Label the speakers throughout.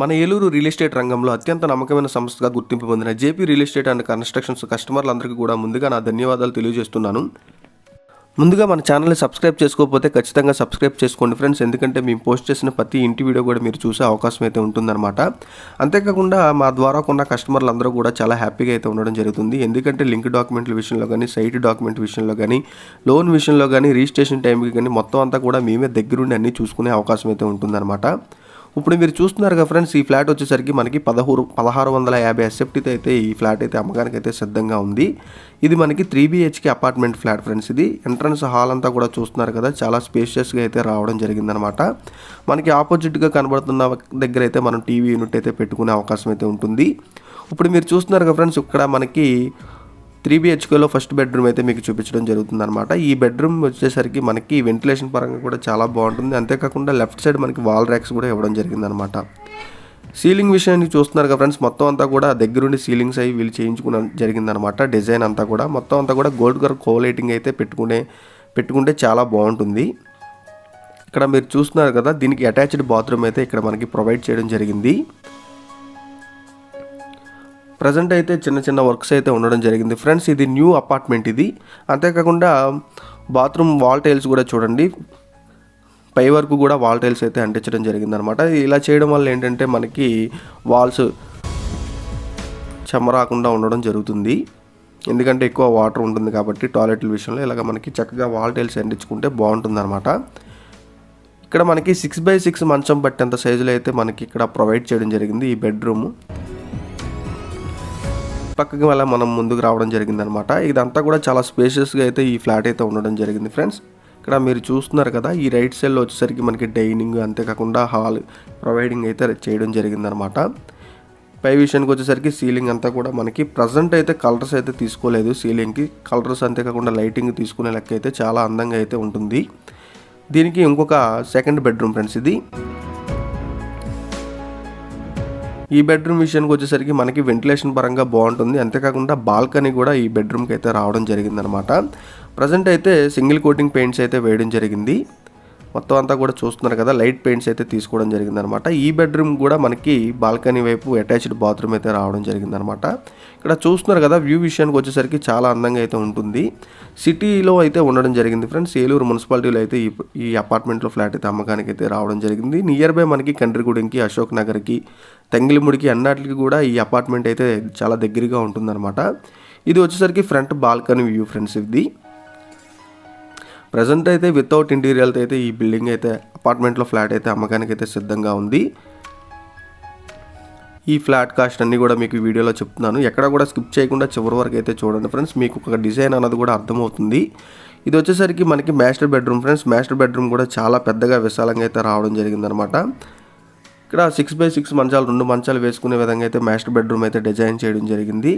Speaker 1: మన Eluru real estate రంగంలో అత్యంత నమ్మకమైన సంస్థగా గుర్తింపు పొందిన JP real estate and constructions కస్టమర్లందరికీ కూడా ముందుగా నా ధన్యవాదాలు తెలియజేస్తున్నాను. ముందుగా మన ఛానల్ని సబ్స్క్రైబ్ చేసుకోకపోతే ఖచ్చితంగా సబ్స్క్రైబ్ చేసుకోండి ఫ్రెండ్స్. ఎందుకంటే మేము పోస్ట్ చేసిన ప్రతి ఇంటి వీడియో కూడా మీరు చూసే అవకాశం అయితే ఉంటుందన్నమాట. అంతేకాకుండా మా ద్వారా కొన్న కస్టమర్లు అందరూ కూడా చాలా హ్యాపీగా అయితే ఉండడం జరుగుతుంది. ఎందుకంటే లింక్ డాక్యుమెంట్ల విషయంలో కానీ సైట్ డాక్యుమెంట్ విషయంలో కానీ లోన్ విషయంలో కానీ రిజిస్ట్రేషన్ టైంకి కానీ మొత్తం అంతా కూడా మేమే దగ్గరుండి అన్నీ చూసుకునే అవకాశం అయితే ఉంటుందన్నమాట. ఇప్పుడు మీరు చూస్తున్నారు కదా ఫ్రెండ్స్ ఈ ఫ్లాట్ వచ్చేసరికి మనకి పదహూరు పదహారు వందల యాభై ఎస్ఎఫ్టీతో అయితే ఈ ఫ్లాట్ అయితే అమ్మకానికి అయితే సిద్ధంగా ఉంది. ఇది మనకి three BHK apartment flat friends ఇది. ఎంట్రన్స్ హాల్ అంతా కూడా చూస్తున్నారు కదా చాలా స్పేషియస్గా అయితే రావడం జరిగిందనమాట మనకి ఆపోజిట్గా కనబడుతున్న దగ్గర అయితే మనం టీవీ యూనిట్ అయితే పెట్టుకునే అవకాశం అయితే ఉంటుంది. ఇప్పుడు మీరు చూస్తున్నారు కదా ఫ్రెండ్స్ ఇక్కడ మనకి త్రీ బిహెచ్కేలో ఫస్ట్ బెడ్రూమ్ అయితే మీకు చూపించడం జరుగుతుంది అనమాట ఈ బెడ్రూమ్ వచ్చేసరికి మనకి వెంటిలేషన్ పరంగా కూడా చాలా బాగుంటుంది. అంతేకాకుండా లెఫ్ట్ సైడ్ మనకి వాల్ ర్యాక్స్ కూడా ఇవ్వడం జరిగింది అనమాట సీలింగ్ విషయాన్ని చూస్తున్నారు కదా ఫ్రెండ్స్ మొత్తం అంతా కూడా దగ్గరుండి సీలింగ్స్ అవి వీళ్ళు చేయించుకున్న జరిగిందనమాట డిజైన్ అంతా కూడా మొత్తం అంతా కూడా గోల్డ్ కలర్ కోలైటింగ్ అయితే పెట్టుకునే పెట్టుకుంటే చాలా బాగుంటుంది. ఇక్కడ మీరు చూస్తున్నారు కదా దీనికి అటాచ్డ్ బాత్రూమ్ అయితే ఇక్కడ మనకి ప్రొవైడ్ చేయడం జరిగింది. ప్రజెంట్ అయితే చిన్న చిన్న వర్క్స్ అయితే ఉండడం జరిగింది. ఫ్రెండ్స్ ఇది న్యూ అపార్ట్మెంట్ ఇది. అంతేకాకుండా బాత్రూమ్ వాల్ టైల్స్ కూడా చూడండి. పై వరకు కూడా వాల్ టైల్స్ అయితే అంటించడం జరిగిందనమాట ఇలా చేయడం వల్ల ఏంటంటే మనకి వాల్స్ చెమరాకుండా ఉండడం జరుగుతుంది. ఎందుకంటే ఎక్కువ వాటర్ ఉంటుంది కాబట్టి టాయిలెట్ల విషయంలో ఇలాగ మనకి చక్కగా వాల్ టైల్స్ అంటించుకుంటే బాగుంటుంది అనమాట ఇక్కడ మనకి సిక్స్ బై సిక్స్ మంచం పట్టేంత సైజులో అయితే మనకి ఇక్కడ ప్రొవైడ్ చేయడం జరిగింది ఈ బెడ్రూమ్ పక్కకి వల్ల మనం ముందుకు రావడం జరిగింది అనమాట ఇదంతా కూడా చాలా స్పేషియస్గా అయితే ఈ ఫ్లాట్ అయితే ఉండడం జరిగింది ఫ్రెండ్స్ ఇక్కడ మీరు చూస్తున్నారు కదా ఈ రైట్ సైడ్లో వచ్చేసరికి మనకి డైనింగ్ అంతేకాకుండా హాల్ ప్రొవైడింగ్ అయితే చేయడం జరిగింది అనమాట పై విషయానికి వచ్చేసరికి సీలింగ్ అంతా కూడా మనకి ప్రజెంట్ అయితే కలర్స్ అయితే తీసుకోలేదు. సీలింగ్కి కలర్స్ అంతేకాకుండా లైటింగ్ తీసుకునే లెక్క అయితే చాలా అందంగా అయితే ఉంటుంది. దీనికి ఇంకొక సెకండ్ బెడ్రూమ్ ఫ్రెండ్స్ ఇది. ఈ బెడ్రూమ్ విషయానికి వచ్చేసరికి మనకి వెంటిలేషన్ పరంగా బాగుంటుంది. అంతేకాకుండా బాల్కనీ కూడా ఈ బెడ్రూమ్కి అయితే రావడం జరిగిందనమాట ప్రజెంట్ అయితే సింగిల్ కోటింగ్ పెయింట్స్ అయితే వేయడం జరిగింది. మొత్తం అంతా కూడా చూస్తున్నారు కదా లైట్ పెయింట్స్ అయితే తీసుకోవడం జరిగిందనమాట. ఈ బెడ్రూమ్ కూడా మనకి బాల్కనీ వైపు అటాచ్డ్ బాత్రూమ్ అయితే రావడం జరిగిందనమాట. ఇక్కడ చూస్తున్నారు కదా వ్యూ విషయానికి వచ్చేసరికి చాలా అందంగా అయితే ఉంటుంది. సిటీలో అయితే ఉండడం జరిగింది ఫ్రెండ్స్. ఏలూరు మున్సిపాలిటీలో అయితే ఈ ఈ అపార్ట్మెంట్లో ఫ్లాట్ అయితే అమ్మకానికి అయితే రావడం జరిగింది. నియర్ బై మనకి కండ్రిగూడెంకి అశోక్ నగర్కి తెంగిలిముడికి అన్నిటికి కూడా ఈ అపార్ట్మెంట్ అయితే చాలా దగ్గరగా ఉంటుందన్నమాట ఇది వచ్చేసరికి ఫ్రంట్ బాల్కనీ వ్యూ ఫ్రెండ్స్ ఇది. ప్రజెంట్ అయితే వితౌట్ ఇంటీరియర్తో అయితే ఈ బిల్డింగ్ అయితే అపార్ట్మెంట్లో ఫ్లాట్ అయితే అమ్మకానికి అయితే సిద్ధంగా ఉంది. ఈ ఫ్లాట్ కాస్ట్ అన్నీ కూడా మీకు వీడియోలో చెప్తున్నాను. ఎక్కడ కూడా స్కిప్ చేయకుండా చివరి వరకు అయితే చూడండి ఫ్రెండ్స్ మీకు ఒక డిజైన్ అన్నది కూడా అర్థమవుతుంది. ఇది వచ్చేసరికి మనకి master bedroom friends master bedroom కూడా చాలా పెద్దగా విశాలంగా అయితే రావడం జరిగిందనమాట ఇక్కడ సిక్స్ బై సిక్స్ మంచాలు రెండు మంచాలు వేసుకునే విధంగా అయితే మాస్టర్ బెడ్రూమ్ అయితే డిజైన్ చేయడం జరిగింది.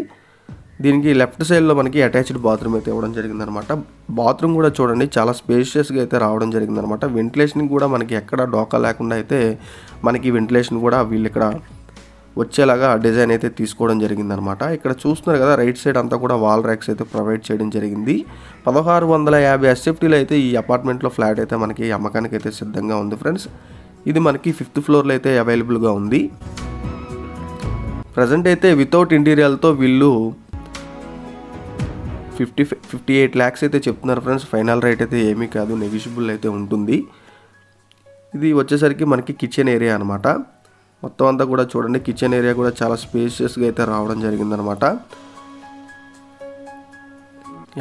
Speaker 1: దీనికి లెఫ్ట్ సైడ్లో మనకి అటాచ్డ్ బాత్రూమ్ అయితే ఇవ్వడం జరిగిందనమాట బాత్రూమ్ కూడా చూడండి చాలా స్పేషియస్గా అయితే రావడం జరిగిందనమాట వెంటిలేషన్ కూడా మనకి ఎక్కడ డోకా లేకుండా అయితే మనకి వెంటిలేషన్ కూడా వీళ్ళు ఇక్కడ వచ్చేలాగా డిజైన్ అయితే తీసుకోవడం జరిగిందనమాట ఇక్కడ చూస్తున్నారు కదా రైట్ సైడ్ అంతా కూడా వాల్ ర్యాక్స్ అయితే ప్రొవైడ్ చేయడం జరిగింది. పదహారు వందల యాభై ఎస్ఎఫ్టీలో అయితే ఈ అపార్ట్మెంట్లో ఫ్లాట్ అయితే మనకి అమ్మకానికి అయితే సిద్ధంగా ఉంది ఫ్రెండ్స్. ఇది మనకి ఫిఫ్త్ ఫ్లోర్లో అయితే అవైలబుల్గా ఉంది. ప్రజెంట్ అయితే వితౌట్ ఇంటీరియర్తో వీళ్ళు ఫిఫ్టీ ఫిఫ్టీ ఎయిట్ ల్యాక్స్ అయితే చెప్తున్నారు ఫ్రెండ్స్. ఫైనల్ రేట్ అయితే ఏమీ కాదు నెగిషియబుల్ అయితే ఉంటుంది. ఇది వచ్చేసరికి మనకి కిచెన్ ఏరియా అనమాట మొత్తం అంతా కూడా చూడండి కిచెన్ ఏరియా కూడా చాలా స్పేషియస్గా అయితే రావడం జరిగిందనమాట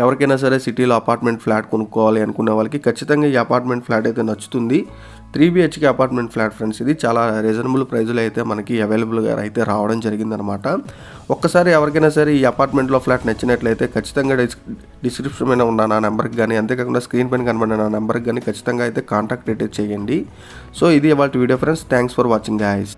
Speaker 1: ఎవరికైనా సరే సిటీలో అపార్ట్మెంట్ ఫ్లాట్ కొనుక్కోవాలి అనుకునే వాళ్ళకి ఖచ్చితంగా ఈ అపార్ట్మెంట్ ఫ్లాట్ అయితే నచ్చుతుంది. Three BHK apartment flat friends ఇది చాలా రీజనబుల్ ప్రైజ్లో అయితే మనకి అవైలబుల్గా అయితే రావడం జరిగిందనమాట ఒక్కసారి ఎవరికైనా సరే ఈ అపార్ట్మెంట్లో ఫ్లాట్ నచ్చినట్లయితే ఖచ్చితంగా డిస్ డిస్క్రిప్షన్ పైన ఉన్న నా నెంబర్కి కానీ అంతేకాకుండా స్క్రీన్ పైన కనబడిన నా నెంబర్కి కానీ ఖచ్చితంగా అయితే కాంటాక్ట్ అయితే చేయండి. సో ఇది ఇవాళ video friends. Thanks for watching guys.